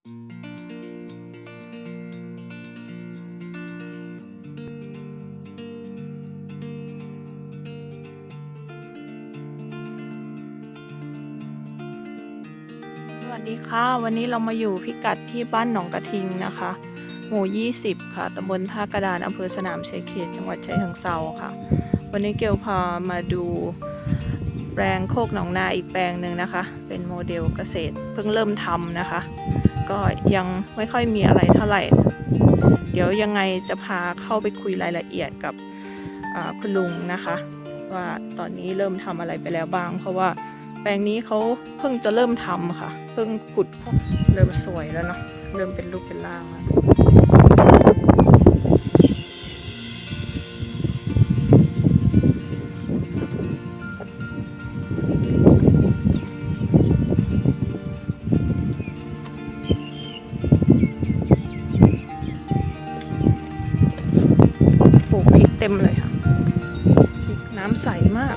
สวัสดีค่ะ วันนี้เรามาอยู่พิกัดที่บ้านหนองกระทิงนะคะ หมู่ 20 ค่ะ ตำบลท่ากระดาน อำเภอสนามชัยเขต จังหวัดชัยเชิงเทราค่ะ วันนี้เกลพามาดูแปลงโคกหนองนาอีกแปลงหนึ่งนะคะ เป็นโมเดลเกษตร เพิ่งเริ่มทำนะคะ ก็ยังไม่ค่อยมีอะไรเท่าไหร่ เดี๋ยวยังไงจะพาเข้าไปคุยรายละเอียดกับคุณลุงนะคะ ว่าตอนนี้เริ่มทำอะไรไปแล้วบ้าง เพราะว่าแปลงนี้เขาเพิ่งจะเริ่มทำค่ะ เพิ่งขุดเริ่มสวยแล้วเนาะเริ่มเป็นรูปเป็นร่างแล้ว มเลยค่ะ น้ำใสมาก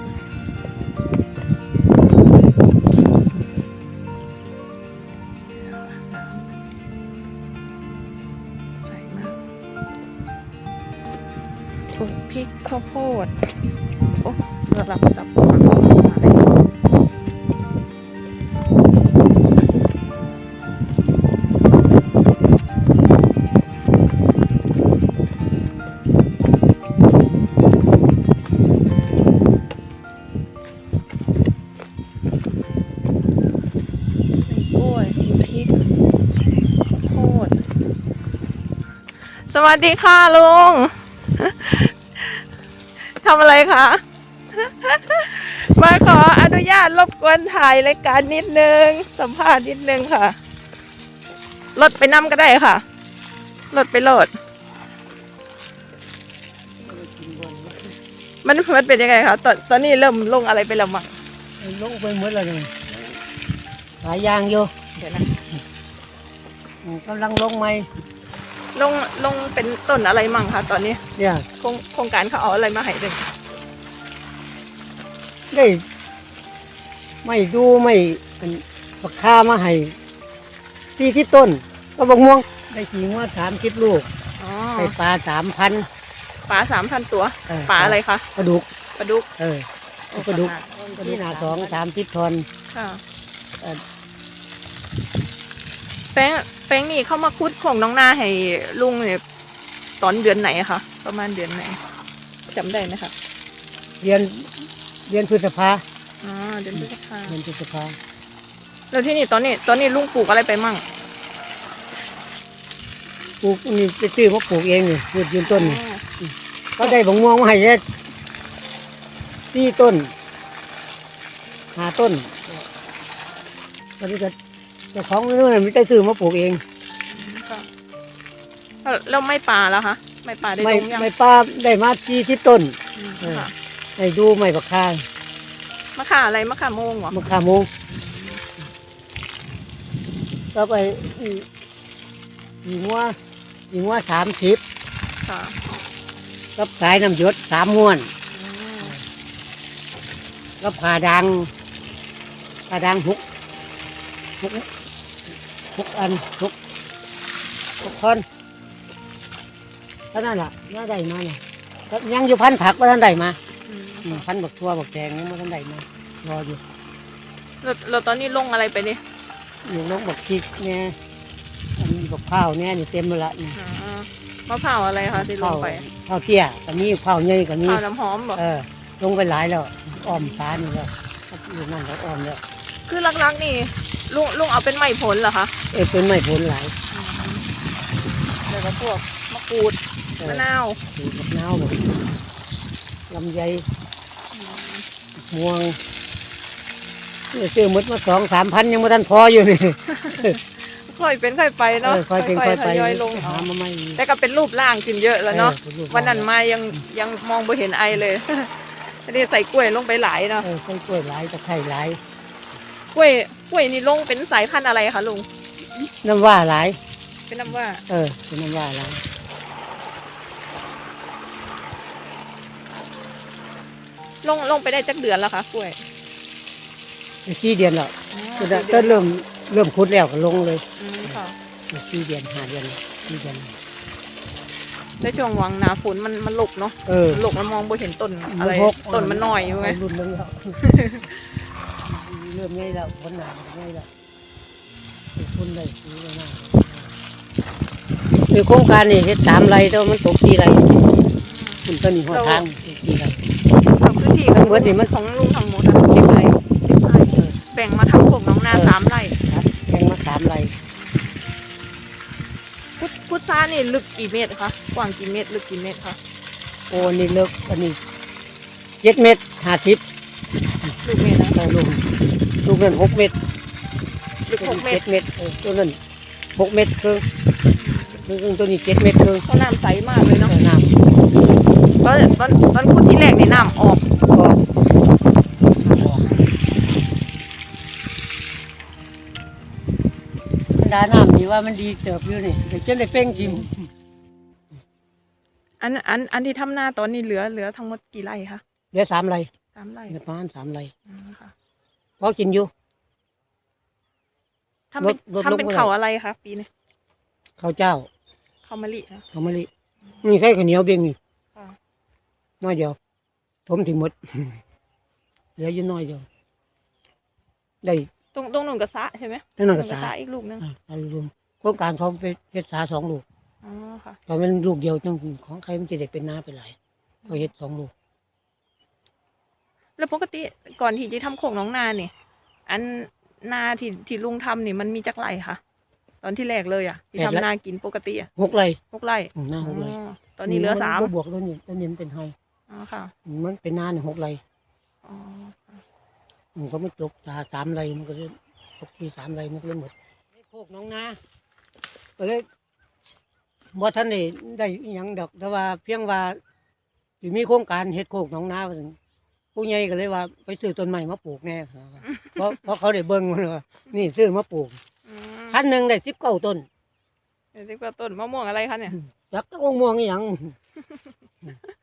ใสมากปลูกพริกข้าวโพด โอ้ระดับสับปะรด วัสดีค่ะลุงทำอะไรคะ มาขออนุญาตรบกวนถ่ายรายการนิดนึง สัมภาษณ์นิดนึงค่ะ รถไปนั่ก็ได้ค่ะ รถไปโหลด มันมันเป็นยังไงคะตอนตอนนี้เริ่มลงอะไรไปแล้วมั้งลงไปหมดแล้วนี่หลายอย่างอยู่เดี๋ยวนะอืมกำลังลงใหม่ ลงลงเป็นต้นอะไรมั่งคะตอนนี้เนี่ยโครงโครงการเขาเอาอะไรมาให้ดึงได้ ไม่ดูไม่อันปักคามาให้ที่ที่ต้นก็บกม่วง ได้ขี่งัวสามคิดลูกอ๋อได้ปลาสามพัน ปลาสามพันตัวเออ ปลาอะไรคะปลาดุกปลาดุกเออปลาดุก ที่หนาสองสามทิศทอนค่ะ เออ แป้งแป้งนี่เข้ามาคุดของน้องนาให้ลุงเนี่ยตอนเดือนไหนอะคะประมาณเดือนไหนจำได้ไหมคะเรียนเรียนพฤษภาอ๋อเดือนพฤษภาเรียนพฤษภาแล้วที่นี่ตอนนี้ตอนนี้ลุงปลูกอะไรไปมั่งปลูกนี่ไปซื้อมาปลูกเองนี่ยืนยืนต้นนี่อ๋อก็ได้บกม่วงมาให้แค่สี่ต้นหาต้นตอนนี้ก็ เจ้าของนู่นนะไม่ได้ซื้อมาปลูกเอง ค่ะแล้วแล้วไม่ปลาแล้วคะไม่ปลาได้ไม่ลงยังไม่ป้าได้มาสี่สิบต้นอืมเออค่ะให้ดูไม่บักคามะข่าอะไรมะข่าโมงเหรอมะขาโมงก็ไปอีอีงัวอีงัวสามสิบค่ะกับสายน้ำหยศสามม้วนอืมกับผ่าดังผ่าดังหกหก หกอันหกหกคนเท่านั้นแหละน่าได้มาเนี่ยก็ยังอยู่พันผักว่าท่านได้มาอืมอืมพันบักทัวบักแดงยังไม่ทันได้มารออยู่แล้วแล้วตอนนี้ลงอะไรไปนี่อยู่ลงบักพริกเนี่ยอันนี้บักข้าวเนี่ยนี่เต็มหมดละนี่อ๋อมะพร้าวอะไรคะที่ลงไปข้าวเตี้ยก็มีข้าวใหญ่ก็มีข้าวน้ำหอมเหรอเออลงไปหลายแล้วอ้อมสานี่แล้วอยู่นั่นแล้วอ้อมแล้ว คือลักๆนี่ลุงลุงเอาเป็นไม้ผลเหรอคะเออเป็นไม้ผลหลายแล้วก็พวกมะกรูดเออมะนาวมีมะนาวบักลำไยม่วงเนี่ยซื้อหมดมาสองสามพันยังไม่ทันพออยู่นี่ค่อยเป็นค่อยไปเอเนาะอค่อยเป็นค่อยไปทยอยลงหามาใหม่แต่ก็เป็นรูปร่างขึ้นเยอะแล้วเนาะออป็รูปวันนั้นมายังยังมองไม่เห็นไอเลยอันนี้ใส่กล้วยลงไปหลายเนาะเออใส่กล้วยหลายตะไคร้หลาย กล้วยกล้วยนี่ลงเป็นสายพันธุ์อะไรคะลุง น้ำว่าหลาย เป็นน้ำว่า เออ เป็นน้ำว่าหลายลงลงไปได้จักเดือนแล้วคะกล้วยสี่เดือนแล้วอ๋อก็ได้ก็เริ่มเริ่มคุดแล้วก็ลงเลยอืมค่ะสี่เดือนห้าเดือนสี่เดือน ในช่วงหวังหนาฝนมันมันหลกเนาะเออหลกแล้วมองบ่เห็นต้นอะไรหกต้นมันน้อยอยู่ไง รุ่นเริ่มแล้วเริ่มใหญ่แล้วคนหนาใหญ่แล้วเป็นคนได้ซื้อแล้วนะคือโครงการนี่เฮ็ดสามไรแต่ว่ามันตกสี่ไรคุณต้นนี่หัวทางตกสี่ไรเอาพื้นที่ทั้งหมดนี่มันของลุงทั้งหมดอะสิบไร่สิบไร่แบ่งมาทำพวกน้องนาเออสามไร่ครับแข่งมาสามไรพุทพุทธานี่ลึกกี่เมตรคะกว้างกี่เมตร ลึกกี่เมตรคะโอ้นี่เลิกอันนี้เจ็ดเมตรห้าสิบลึกเมตรนะเออลูก ลูกนั้นหกเมตรลึกหกเมเจ็ตดรเมตรเออตัวนั้นหกเมตรครึ่งครึ่งตัวนี้เจ็ดเมตรครึ่งเพราะน้ำใสมากเลยเอเนาะอน้ตอนตอนตอนขุดที่แรกในน้ำออกำก็บรรดาน้ำนี่ว่ามันดีเติบอยู่นี่เดี๋ยวจะได้เป้งทิมอันอันอันที่ทำหน้าตอนนี้เหลือเหลือทั้งหมดกี่ไร่คะเหลือสามไรสามไร่เหลือประมาณสามไรอืมค่ะ พอกินอยู่ ทำเป็นลดลดทำเป็นลงเมื่อไหร่เขาอะไรคะปีนี้ข้าวเจ้าเขามะลินะ ข้าวมะลินี่ใส่ข้าวเหนียวเบียงนี่ค่ะ น้อยเดียวถมถึงหมด เหลืออยู่น้อยเดียวได้ตรงตรงหนุนกระซะใช่ไหมนั่นนะกหระนุกระสาซะอีกลูกนึงอ่าเอารวมโครงการเขาไปเฮ็ดสาสองลูกอ๋อค่ะ ตอนเป็นลูกเดียวจังของใครมันจะได้เป็นนาไปหลายเขาเฮ็ดสองลูก แล้วปกติก่อนที่จะทำโคกหน้องนาเนี่ย อันนาที่ที่ลุงทำนี่มันมีจักไรคะตอนที่แรกเลยอะที่ทำนากินปกติอะหกไรหกไร่อืมหน้าหกไรอ๋อตอนนี้เหลือสามบ่บวกแล้วนี่ตอนนี้มันเป็นไฮอ๋อค่ะมันเป็นนาเนี่ยหกไรอ๋อมันก็ไม่จบตาสามไรมันก็เลยตกที่สามไรมันก็เลยหมดโคกน้องนาก็เลยบ่ทันได้ได้อิหยังดอกแต่ว่าเพียงว่าสิมีโครงการเฮ็ดโคกน้องนาว่าซั่น ผู้ใหญ่ก็เลยว่า ไปซื้อต้นไม้มาปลูกแน่ครับเพราะเพราะเขาได้เบิ่งมันว่านี่ซื้อมาปลูกอืมพันหนึ่งได้สิบเก้าต้นเดี๋ยวสิว่าต้นมะม่วงอะไรคะเนี่ยจักก็ม่วงอหย่าง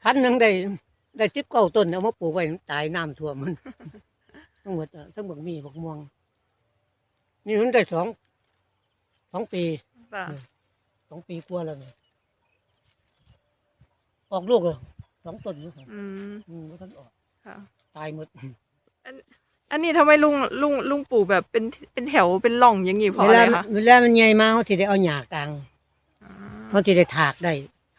พันหนึ่งได้ได้สิบเก้าต้นเอามาปลูกไว้ตายน้ำท่วมมันทั้งหมดอะทั้งบักมีบักม่วงนี่มันได้สองสองปี จ้ะสองปีกว่าแล้วเนี่ยออกลูกเหรอสองต้นอยู่ครับอืมอืมว่าท่านออก ค่ะ ตายหมดอันนี้ทำไมลุงลุงลุงปลูกแบบเป็นเป็นแถวเป็นร่องอย่างงี้เพราะเวอะไรลาคะเวลามันใหญ่มาเขาที่ได้เอาหญ้ากลางอ๋อเขาที่ได้ถากได้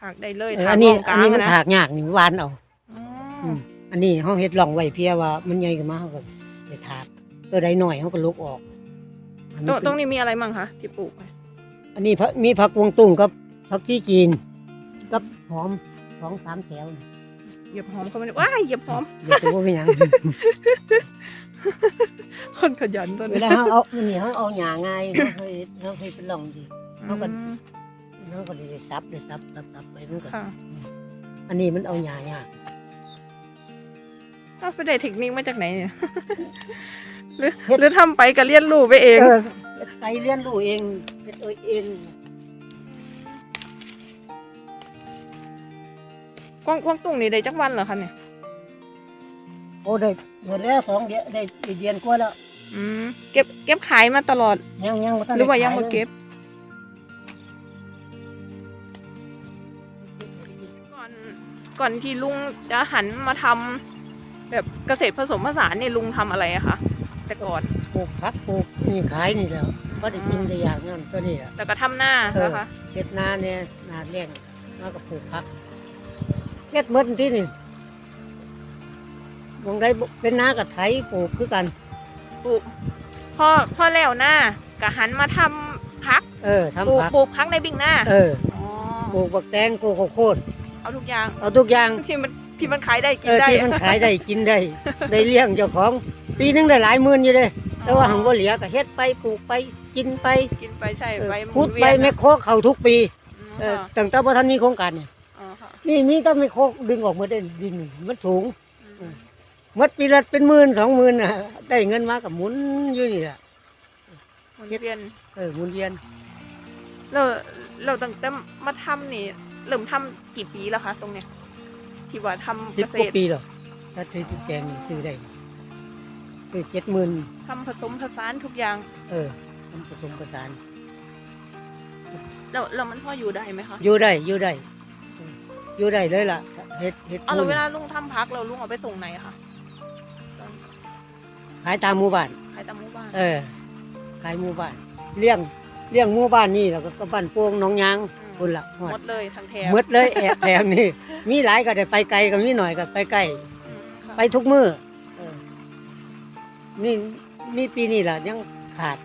หักได้เลยเออถากอันนี้ร่องกอัลานงนี้มันอะนะถากยากนี่หวานเอา อ๋ออืมอันนี้เขาเฮ็ดร่องไว้เพียว่ามันใหญ่ขึ้นมาเขาก็ไปถากตัวใดหน่อยเขาก็ลุกออกอันตรนี้งเป็นตรงนี้มีอะไรมั่งคะที่ปลูกไว้อันนี้พะมีผักกวงตุ้งกับผักชีจีน กับหอมสองสามแถวนี่ เหยียบหอมเขาไม่ได้ว้ายเหยียบหอมเดี๋ยวจะว่าเป็นหยังคนขยันตัวเวนี้ลาเขาเอาอันนี้เขาเอาหญ้าง่ายเขาเคยเขาเคยเป็นร่องดีเขาก็ อืมเขาก็ได้ซับได้ซับซับซับไปนู่นกันค่ะอันนี้มันเอาหญ้ายากเอาไปได้เทคนิคมาจากไหนเนี่ย หรือหรือทำไปก็เรียนรู้ไปเองเออไปเรียนรู้เองเฮ็ดเอาเอง กวางกวางตุ้งนี่ได้จักวันเหรอคะเนี่ยโอ้ได้เดือนแล้วสองเดือนได้เดือนกว่าแล้วอืมเก็บเก็บขายมาตลอด ยังยังบ่ทันหได้รือว่ายังขมาลเก็บก่อนก่อนที่ลุงจะหันมาทำแบบเกษตรผสมผสานเนี่ยลุงทำอะไรอะคะแต่ก่อนปลูกผักปลูกนี่ขายนี่แหล้วก็ได้กินได้อย่างนั้นตัวนี้แหละ แต่ก็ทำหน้าเออ นะคะ เฮ็ดนาเนี่ยนาเลี้ยงแล้วก็ปลูกผัก เฮ็ดหมดที่นี่มองได้เป็นนากับไถปลูกคือกัน ปลูกพอพอแล้วหน้าก็หันมาทำพักเออปลูทำกผักปลูกพักในบิ่งหน้าเอออ๋อปลูกบักแตงปลูกข้าวโพดเอาทุกอย่างเอาทุกอย่างที่มันที่มันขายได้กิเอนอได้ที่มันขายได้กินได้ ได้เลี้ยงเจ้าของ ปีหนึงได้หลายหมื่นอยู่เลยแต่ว่าหังบ่เหลือก็เฮ็ดไปปลูกไปกินไปกินไปใช่เออไปหมุพูดนเวีไปยนแมคโครเข้าทุกปี อืมเออค่ะตั้งแต่บ่ทันมีโครงการนี่อ๋อค่ะ นี่มีต้องแมคโครดึงออกมาได้ดินมันสูงอืมหมดปีละเป็นหมื่นสองหมื่นน่ะได้เงินมากับหมุนอยู่นี่แหละหมุนเวียนเออหมุนเวียนเราเราตั้งแต่มาทำนี่เริ่มทำกี่ปีแล้วคะตรงเนี้ยที่ว่าทำสิเกบษกว่าตรปีแล้วถ้าซื้อแกงนี่ซื้อได้ซื้อเจ็ดหมื่นทำผสมผสานทุกอย่าง เออทำผสมผสานแล้วแล้วมันพออยู่ได้ไหมคะอยู่ได้อยู่ได้เอออยู่ได้เลยล่ะเฮ็ดเฮ็ดเอาแล้วบุญเวลาลุงทำพักเราลุงเอาไปส่งไหนคะตอนขายตามหมู่บ้าน ขายตามหมู่บ้านเออ ขายหมู่บ้าน เลี้ยงเลี้ยงหมู่บ้านนี่แล้วก็ก็บ้านโป่งหนองยางมพุ่นละฮอหมดดเลยทั้งแถวหมดเลยแอบแถมนี่ มีหลายก็ได้ไปไกลก็มีหน่อยก็ไปใกล้ อืมค่ะไปทุกมื้อเออนี่มีปีนี้ล่ะยังขาด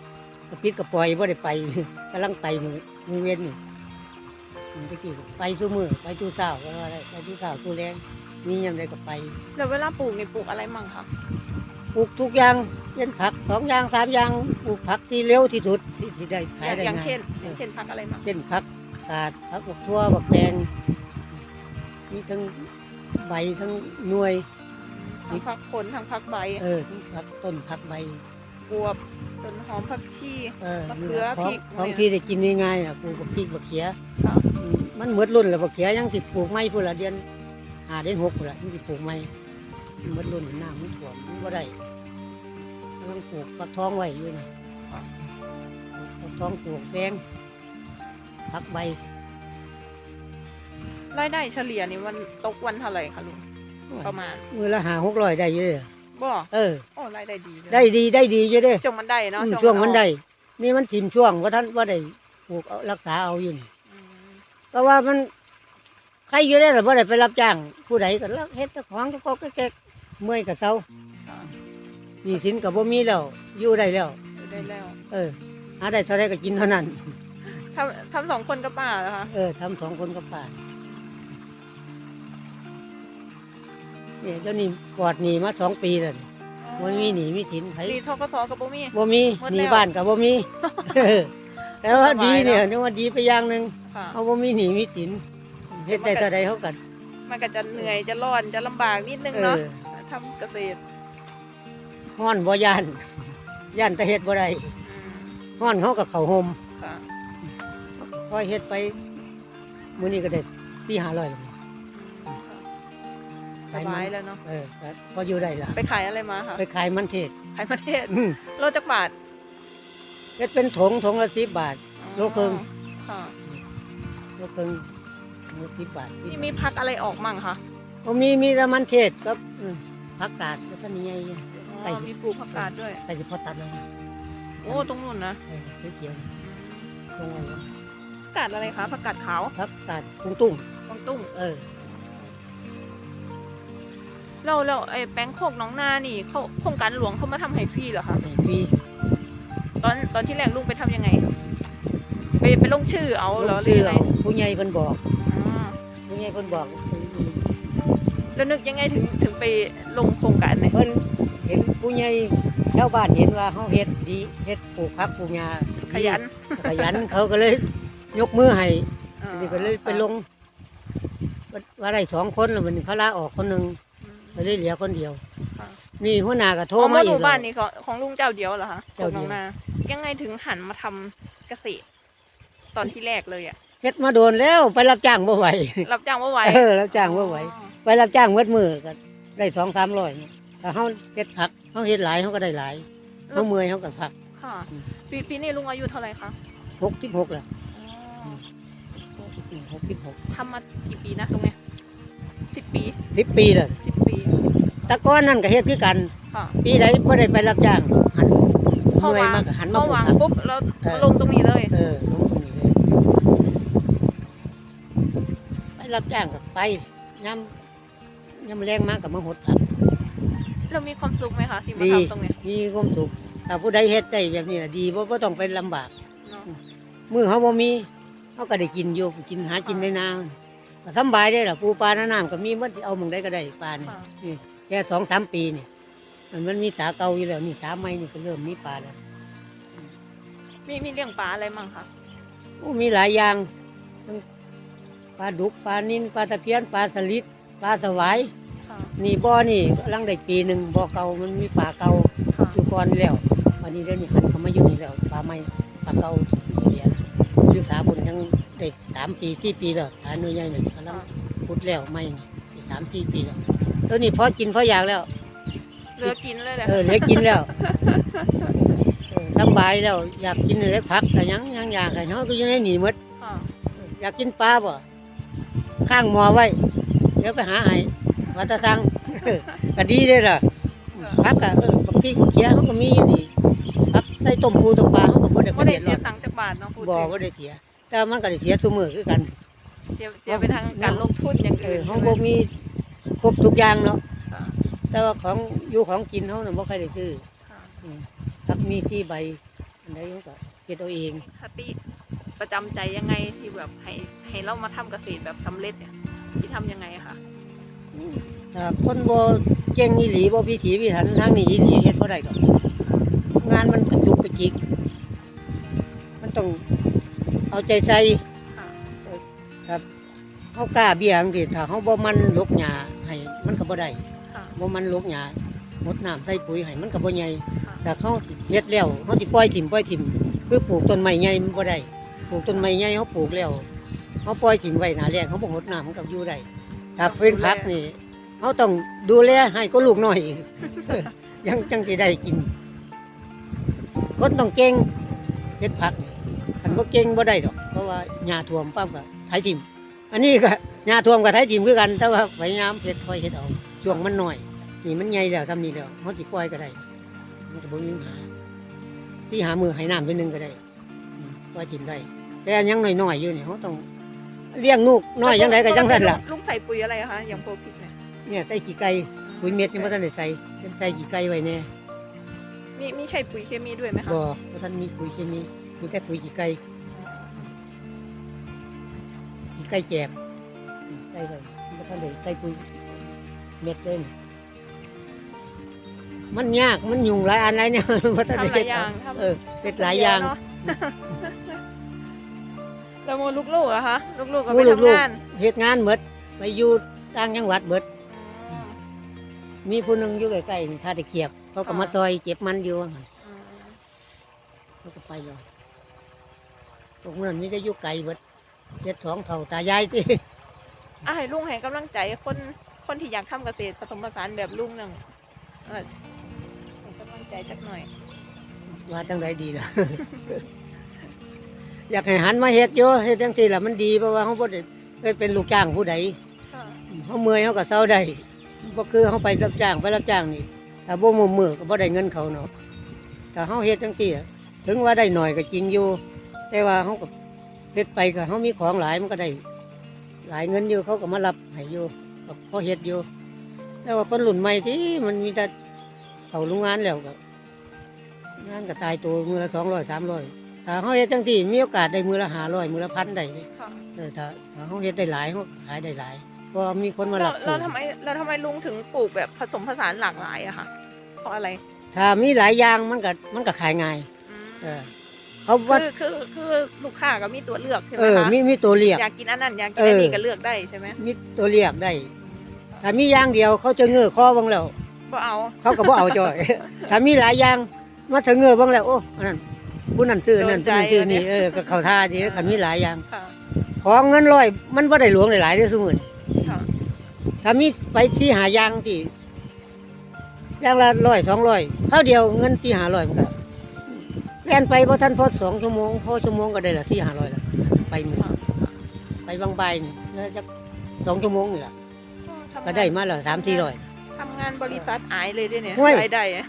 กระปิดกระปล่อยบ่ได้ไป กำลังไปมือมือเวียนนี่ อืมตะกี้ก็ไปทุกมื้อไปทุกเช้าก็ว่าได้ไปทุกเช้าทุกแรงมียามใดก็ไปแล้วเวลาปลูกนี่ปลูกอะไรมั่งคะปลูกทุกอย่างเป็นผักสองอย่างสามอย่างปลูกผักที่เร็วที่สุดที่ที่ได้ขายได้อย่างง่ายเช่นเออย่างอเช่นพักอะไรมั่งเช่นผักกาดผักบักทั่วบักแตงมีทั้งใบทั้งหน่วย ทั้งพักผลทั้งพักใบเออทั้งผักต้นผักใบ บวบ ต้นหอมผักชีเออมะนี่เขือล่ะของพริกของเนี่ยที่ได้กินง่ายๆน่ะปลูกบักพริกบักเขียค่ะอืมมันหมดรุ่นแล้วบักเขียยังสิปลูกไม่พุ่นละเดือนหาเดือนหกพุ่นละยังสิปลูกไม่มันหมดรุ่นน้ำมันท่วมมันบ่ได้กำลังปลูกฟักทองไว้อยู่นะค่ะฟักทองปลูกแปลงผักใบรายได้เฉลี่ยนี่วันตกวันเท่าไหร่คะลุงประมาณ มือละหาหกร้อยได้อยู่เลย บ่เออ โอ้รายได้ดีเลยได้ดีได้ดีอยู่เด้ช่วงมันได้เนาะอืมช่วงมันออกได้ นี่มันถิ่มช่วงว่าท่านว่าได้ปลูกเอารักษาเอาอยู่นี่อืมก็ว่ามันใครอยู่ได้หรือว่าได้ไปรับจ้าง ผู้ใดก็รักเฮ็ดเจ้าของก็ก็แก๊กๆเมื่อยกับเซาค่ะมีสินกับบ่มีแล้วอยู่ได้แล้ว อยู่ได้แล้วเออหาได้เท่าไรก็กินเท่านั้น ทำทำสองคนกับป้าเหรอคะเออทำสองคนกับป่าน เนี่ยเจ้านี่กอดหนีมาสองปีแล้วนี่มันมีหนีมีสินไผดีทกศกับบ่มี บ่มีหมดหนีแล้วบ้านกับบ่มีเออแต่ว่าสบายดีเนี่ยเนอะนึกว่าดีไปอย่างหนึ่งค่ะ เอาบ่มีหนีมีสินเฮ็ดได้เท่าใดเขากันมันก็จะเหนื่อยจะร้อนจะลำบากนิดนึงเอเนาะอทำเกษตรฮ้อนบ่ย่านย่านแต่เฮ็ดบ่ได้อืมฮ้อนเขาก็เข้าห่มค่ะคอยเฮ็ดไปมื้อนี้ก็ได้4-500แล้วอืมค่ะ สบายแล้วเนาะ เออก็พออยู่ได้ล่ะไปขายอะไรมาคะไปขายมันเทศขายประเทศอืมโลจักบาทเฮ็ดเป็นถุงถุงละ10บาทอ๋อโลครึ่ง ค่ะยกเพิ่งถุงละ10บาทนี่มีพักอะไรออกมั่งคะบ่มีมีแต่มันเทศกับอืมผักกาดแล้วก็นี่ไงอ๋อไปมีปลูกผักกาดด้วยไปสิพอตัดแล้วนะโอ้ตรงนู้นนะเออเขียวๆนี่ตรงไว้ผักกาดอะไรคะผักกาดขาวผักกาดตุ้งตุ้งกวางตุ้ง เออ เราเราไอ้แป้งโคกหน้องนานี่เขาโครงการหลวงเขามาทำให้ฟรีเหรอคะให้ฟรีตอนตอนที่แรกลุงไปทำยังไง ไปไปลงชื่อเอาเหรอหรืชื่อออะไรเอาผู้ใหญ่เพิ่นบอก อ๋อผู้ใหญ่เพิ่นบอก แล้วนึกยังไงถึงถึงไปลงโครงการเนี่ยเพิ่นเห็นผู้ใหญ่ชาวบ้านเห็นว่าเฮาเฮ็ดดีเฮ็ดปลูกผักปลูกหญ้าขยันขยันเขาก็เลยยกมือให้อ่านี่ก็เลยไปลงว่าว่าได้สองคนแล้วมันเขาลาออกคนหนึ่งอืม ก็เลยเหลือคนเดียวค่ะนี่หัวหน้าก็โทรอ๋อมาหอีมู่กบ้านแล้วนี้ของของลุงเจ้าเดียวเหรอคะเจ้าเดียวโคกหนองนายังไงถึงหันมาทำเกษตร ตอนที่แรกเลยอะเฮ็ดมาโดนแล้วไปรับจ้างบ่ไหว รับจ้างว่าไหวเออรับจ้างบ่ไหว อ๋อไปรับจ้างเมื่อมือก็ได้สองสามร้อยถ้าเฮาเฮ็ดผักเฮาเฮ็ดหลายเฮาก็ได้หลายเฮาเมื่อยเฮาก็พัก ค่ะอืม ปีปีนี้ลุงอายุเท่าไหร่คะหกสิบหกแล้วอ๋อหกสิบหกทำมากี่ปีนะตรงเนี้ยสิบปีสิบปีแล้วสิบปีแตะก้อนนั่นก็เฮ็ดคือกัน ค่ะปีใดบ่ได้ไปรับจ้างหันพอเมื่อยวางมากก็หันพมาอปลูกวางผักปุ๊บแล้วเออลงตรงนี้เลย เออลงตรงนี้เลยไปรับจ้างก็ไปย้ำย้ำแรงมากกับมาหดผักเรามีความสุขไหมคะที่มาดีทำตรงเนี้ยมีความสุขถ้าผู้ใดเฮ็ดได้แบบนี้น่ะดีบ่บ่ต้องไปลำบาก เนาะมื้อเฮาบ่มีเฮาก็ได้กินอยู่กินหากินในนาก็สำบายได้ล่ะปูปลาหน้าน้ำก็มีมันสิเอาหม่องใดก็ได้ปลานี่ค่ะนี่ แค่2 3ปีนี่มันมันมีสาเก่าอยู่แล้วนี่สาใหม่นี่ก็เริ่มมีปลาแล้วมีมีเลี้ยงปลาอะไรมั่งคะโอ้มีหลายอย่างทั้งปลาดุกปลานิลปลาตะเพียนปลาสลิดปลาสวายค่ะนี่บ่อนี่กำลังได้ปีหนึ่งบ่อเก่ามันมีปลาเก่าค่ะอยู่ก่อนแล้ววันนี้เดี๋ยวนี้หันเข้ามาอยู่นี่แล้วปลาใหม่ปลาเก่าเสียนะอยู่สาบุญยังได้สามปีที่ปีแล้วฐานหน่วยใหญ่นี่กำลังพุดแล้วไม่นี่ได้สามปีปีแล้ว ตัวนี้พอกินพออยากแล้ว เหลือกินเลยแหละเออเหลือกินแล้วเออสำบายแล้ว อยากกินอะไรผักแต่ยังยังอยากแต่เนาะก็อยังให้หนีหมด ค่ะอยากกินปลาบ่ ข้างหมอไว้ เดี๋ยวไปหาให้วัดตะสัง ก็ดีเลยล่ะพักก็เออบางทีเขียเขาก็มีอยู่นี่พักใส่ต้มปูต้มปลาเขาก็บ่ได้บ่ประได้เด็นหรเสีอยกตังค์จากบาทเนาะพูดบ่ถึงบ่ได้เสีย แต่มันก็ได้เสียซุมือคือกัน เสียเสียไปทางการลงทุนอย่างเออื่อน เขาใช่ไหมบ่มี ครบทุกอย่างเนาะค่ะ แต่ว่าของอยู่ของกินเขาน่ะบ่ค่อยได้ซื้อค่ะอืมครับมีที่ใบอันใดเขาก็เฮ็ดเอาเอง คติประจำใจยังไงที่แบบให้ให้เรามาทำเกษตรแบบสำเร็จเนี่ยที่ทำยังไงอะคะถ้าคนบ่เก่งอีหลีบ่พิถีพิถันทางนี้อีหลีเฮ็ดบ่ได้ดอกงานมันกระจุกกระจิก มันต้องเอาใจใส่ค่ะ ครับ เฮากล้าเบี้ยจังซี่ถ้าเฮาบ่มันลกหญ้าให้มันก็บ่ได้ค่ะ บ่มันลกหญ้าหดน้ำใส่ปุ๋ยให้มันก็บ่ใหญ่ค่ะถ้าเขาเฮ็ดแล้วเขาสิปล่อยถิ่มปล่อยถิ่มคือปลูกต้นไม้ใหญ่มันบ่ได้ปลูกต้นไม้ใหญ่เขาปลูกแล้วเขาปล่อยถิ่มไว้หน้าแรงเขาบ่หดน้ำมันก็อยู่ได้ถ้าเป็นผักนี่เขาต้องดูแลให้ก็ลูกน้อยอีก ยังจังสิได้กินคนต้องเก่งเฮ็ดผักนี่คันบ่เก่งบ่ได้ดอก เพราะว่าหญ้าท่วมปั๊บก็ไถถิ่ม อันนี้ก็หญ้าท่วมก็ไถถิ่มคือกัน แต่ว่าพยายามเฮ็ดค่อยเฮ็ดเอาช่วงมันน้อย นี่มันใหญ่แล้วทำนี่แล้วเขาสิปล่อยก็ได้มันก็บ่มีปัญหาที่หามือให้น้ำไปหนึงก็ได้อืมปล่อยถิ่มได้ แต่อันยังน้อยๆอยู่นี่เขาต้องเลี้ยงลูกน้อยยังไงก็จังนั้นล่ะลุงใส่ปุ๋ยอะไรอะคะอย่างโปรพิกเนี่ยเนี่ยใส่ขี้ไก่ปุ๋ยเม็ดนี่บ่ทันได้ใส่เป็นใส่ขี้ไก่ไว้แน่มีมีใช้ปุ๋ยเคมีด้วยไหมคะบ่บ่ทันมีปุ๋ยเคมีมีแต่ปุ๋ยขี้ไก่ขี้ ไก่แจบอืมใส่ไว้บ่ทันได้ใส่ปุ๋ยเม็ดเลยนี่มันยากมันยุ่งหลายอันหลายเนี่ยบ่ทันได้ทำหลายอย่างทำ เออเฮ็ดหลายอย่าง เนะแล้วโมลูกๆอะคะ ลูกๆก็โอ้ไปลูกทำงานเฮ็ดงานหมดไปอยู่ต่างจังหวัดเบิดอืม มีผู้หนึงอยู่ใกล้ๆนี่ถ้าได้เขียบเขาก็อ่ามมาซอยเก็บมันอยู่ว่างั้นอืมเขาก็ไปเลยพวกนั้นมีแต่อยู่ไกลเบิด เฮ็ดสองเท่าตายายติอะให้ลุงให้กำลังใจคนคนที่อยากทำเกษตรผสมผสานแบบลุงหนึ่งเออให้กำลังใจจักหน่อย ว่าจังไดดีล่ะ อยากให้หันมาเฮ็ดอยู่เฮ็ดจังซี่ล่ะมันดีเพราะว่าเฮาบ่ได้เคยเป็นลูกจ้างผู้ใดค่ะเฮาเมื่อยเฮาก็เซาได้บ่คือเฮาไปรับจ้างไปรับจ้างนี่ถ้าบ่มุ่มือก็บ่ได้เงินเขาเนาะถ้าเฮาเฮ็ดจังซี่อะถึงว่าได้หน่อยก็จริงอยู่ แต่ว่าเฮาก็ เฮ็ดไปก็เฮามีของหลายมันก็ได้ หลายเงินอยู่เขาก็มารับให้อยู่ก็พอเฮ็ดอยู่แต่ว่าคนรุ่นใหม่ที่มันมีแต่เข้าโรงงานแล้วก็งานก็ตายตัวมือละ200 300ถ้าเฮาเฮ็ดจังซี่มีโอกาสได้มือละ500มือละพันได้เลยค่ะเออถ้าถ้าเฮาเฮ็ดได้หลายเฮาขายได้หลายเพราะมีคนมาแล้รัวบแล้วทำไมแล้วทำไมลุงถึงปลูกแบบผสมผสานหลากหลายอะคะเพราะอะไร ถ้ามีหลายอย่างมันก็มันก็ขายง่ายอืมเออ เขาว่าคือคือคือลูกค้าก็มีตัวเลือกใช่ไหมเออคะมีมีตัวเรียก อยากกินอันนั้นอยากกินเอออันนี้ก็เลือกได้ใช่ไหมมีตัวเรียกได้ ถ้ามีอย่างเดียวเขาจะเงื้อคอเบังแล้ว ก็เอาเขาก็บ่เอาจ่อย ถ้ามีหลายอย่างมาถึงเงื้อเบังแล้วโอ้อันนั้นผู้นั้นซื้ออันนั่นผู้นั้นซื้อนี่เออก็เข้าท่าดีคันมีหลายอย่าง ค่ะของเงินร้อยมันบ่ได้หลวงหลายๆเด้อซุมื้อนี้ค่ะถ้ามีไปที่หาอย่างที่อย่างละร้อยสองร้อยเท่าเดียวเงินที่หาร้อยมันก็ แล่นไปพอท่านพอสองชั่วโมงพอชั่วโมงก็ได้ละที่หาร้อยละไปมือค่ะไปบางใบนี่แล้วจะสองชั่วโมงนี่แหละทำงานก็ได้มาแล้วสามสี่ร้อย ทำงานบริษัทอายเลยด้วยเนี่ยโอ้ย รายได้อะ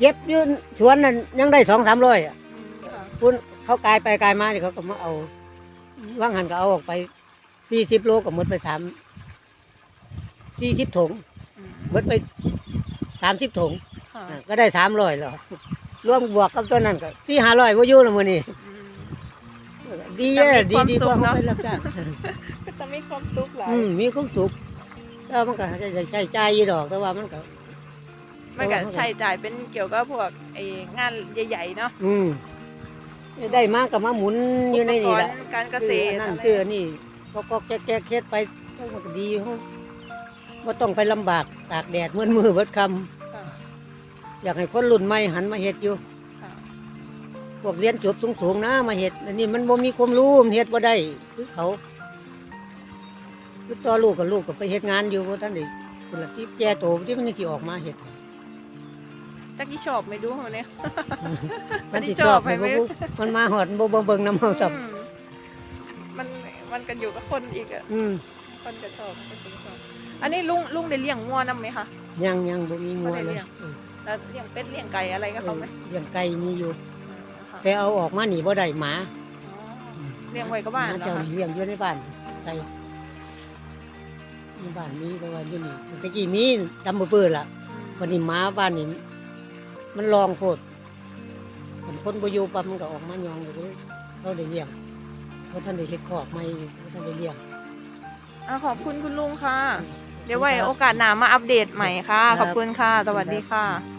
เย็บอยืนสวนนั่นยังได้สองสามร้อยอะอืมค่ะคุณเขากายไปกายมาเนี่ยเขาก็มาเอาว่างหันก็เอาออกไปสี่สิบโลก็หมดไปสามสี่สิบถุง อืมหมดไปสามสิบถุงค่ะอะก็ได้สามร้อยแล้ว รวมบวกกับตัวนั้นก็สี่ห้าร้อยว่าอยู่ละมือนี่อืมดีแต่เด้อมีดีความดีกว่าสุขเนอะเขาไปรับจ้างก็จะมีความสุขหลายอืมมีความสุขแต่ว่ามันก็ใช้ใช้จ่ายอยู่ดอกแต่ว่ามันก็ มันก็ใช้จ่ายเป็นเกี่ยวกับพวกไอ้งานใหญ่ๆเนาะอืมได้มากกับมาหมุนอยู่ในนี่แหละอุปกรณ์การเกษตรคืออันนั่นอะไรคืออันนี่ก็ก็แก๊กแก๊กเฮ็ดไปมันก็ดีเขาว่าต้องไปลำบากตากแดดมือมือเบิดคค่ะำ อยากให้คนรุ่นใหม่หันมาเฮ็ดอยู่ค่ะพวกเรียนจบสูงๆนะมาเฮ็ดอันนี้มันบ่มีความรู้มันเฮ็ดบ่ได้คือเขาคือต่อลูกกับลูกก็ไปเฮ็ดงานอยู่บ่ทันได้คนละที่แก่โตที่มันสิออกมาเฮ็ดให้จักที่ชอบไม่ดูเขาเนี่ย มันสิชชออบบไหมให้บ่รู้มันมาหอดบ่บ่เบิ่งน้ำเฮาซับอืมมันกันอยู่กับคนอีกอะอืมคนก็ชอบคนก็ชอบอันนี้ลุงลุงได้เลี้ยงงัวนำไหมคะ ยังยังบ่มีงัวบ่ได้เลเลี้ยยงเออ แล้วเลี้ยงเป็ดเลี้ยงไก่อะไรก็เขาไหมเลี้ยงไก่มีอยู่ ค่ะแต่เอาออกมาหนีบ่ได้หมาอ๋อเลี้ยงไว้กับบ้านหเหรอคะเจ้านี่เลี้ยงอยู่ในบ้านไก่ในบ้านมีแต่ว่าอยู่นี่ตะกี้มีดำบ่เปื้อล่ะ วันนี้หมาบ้านนี่มันลองโพดคนคนบ่อยู่ปั๊บมันก็ออกมายองอยู่เลยเขาได้เลี้ยงเขาท่านได้เฮ็ดคอกใหม่เขาท่านได้เลี้ยง อะขอบคุณคุณลุงค่ะ เดี๋ยวไว้โอกาสหน้ามาอัปเดตใหม่ค่ะ ขอบคุณค่ะ สวัสดีค่ะ